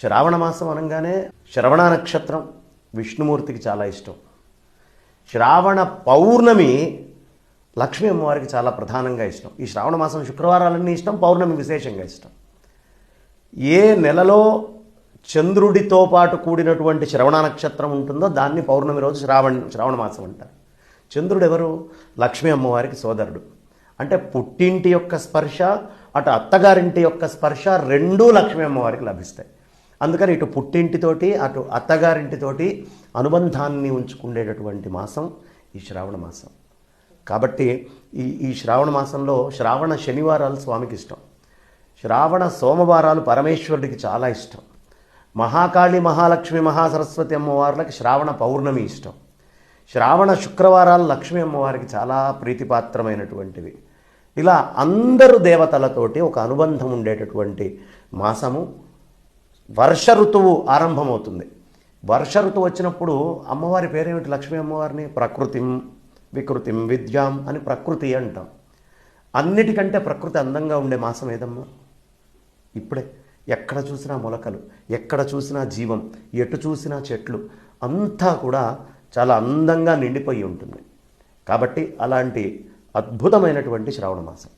శ్రావణ మాసం అనగానే శ్రవణ నక్షత్రం విష్ణుమూర్తికి చాలా ఇష్టం. శ్రావణ పౌర్ణమి లక్ష్మీ అమ్మవారికి చాలా ప్రధానంగా ఇష్టం. ఈ శ్రావణ మాసం శుక్రవారాలన్నీ ఇష్టం పౌర్ణమి విశేషంగా ఇష్టం. ఏ నెలలో చంద్రుడితో పాటు కూడినటువంటి శ్రవణ నక్షత్రం ఉంటుందో దాన్ని పౌర్ణమి రోజు శ్రావణ శ్రావణ మాసం అంటారు. చంద్రుడు ఎవరు లక్ష్మీ అమ్మవారికి సోదరుడు. అంటే పుట్టింటి యొక్క స్పర్శ అటు అత్తగారింటి యొక్క స్పర్శ రెండూ లక్ష్మీ అమ్మవారికి లభిస్తాయి. అందుకని ఇటు పుట్టింటితోటి అటు అత్తగారింటితోటి అనుబంధాన్ని ఉంచుకునేటటువంటి మాసం ఈ శ్రావణ మాసం. కాబట్టి ఈ ఈ శ్రావణ మాసంలో శ్రావణ శనివారాలు స్వామికి ఇష్టం. శ్రావణ సోమవారాలు పరమేశ్వరుడికి చాలా ఇష్టం. మహాకాళి మహాలక్ష్మి మహాసరస్వతి అమ్మవార్లకి శ్రావణ పౌర్ణమి ఇష్టం. శ్రావణ శుక్రవారాలు లక్ష్మీ అమ్మవారికి చాలా ప్రీతిపాత్రమైనటువంటివి. ఇలా అందరు దేవతలతోటి ఒక అనుబంధం ఉండేటటువంటి మాసము. వర్ష ఋతువు ఆరంభమవుతుంది. వర్ష ఋతువు వచ్చినప్పుడు అమ్మవారి పేరేమిటి? లక్ష్మీ అమ్మవారిని ప్రకృతిం వికృతిం విద్యాం అని ప్రకృతి అంటాం. అన్నిటికంటే ప్రకృతి అందంగా ఉండే మాసం ఏదమ్మా? ఇప్పుడే. ఎక్కడ చూసినా మొలకలు ఎక్కడ చూసినా జీవం ఎటు చూసినా చెట్లు అంతా కూడా చాలా అందంగా నిండిపోయి ఉంటుంది. కాబట్టి అలాంటి అద్భుతమైనటువంటి శ్రావణ మాసం.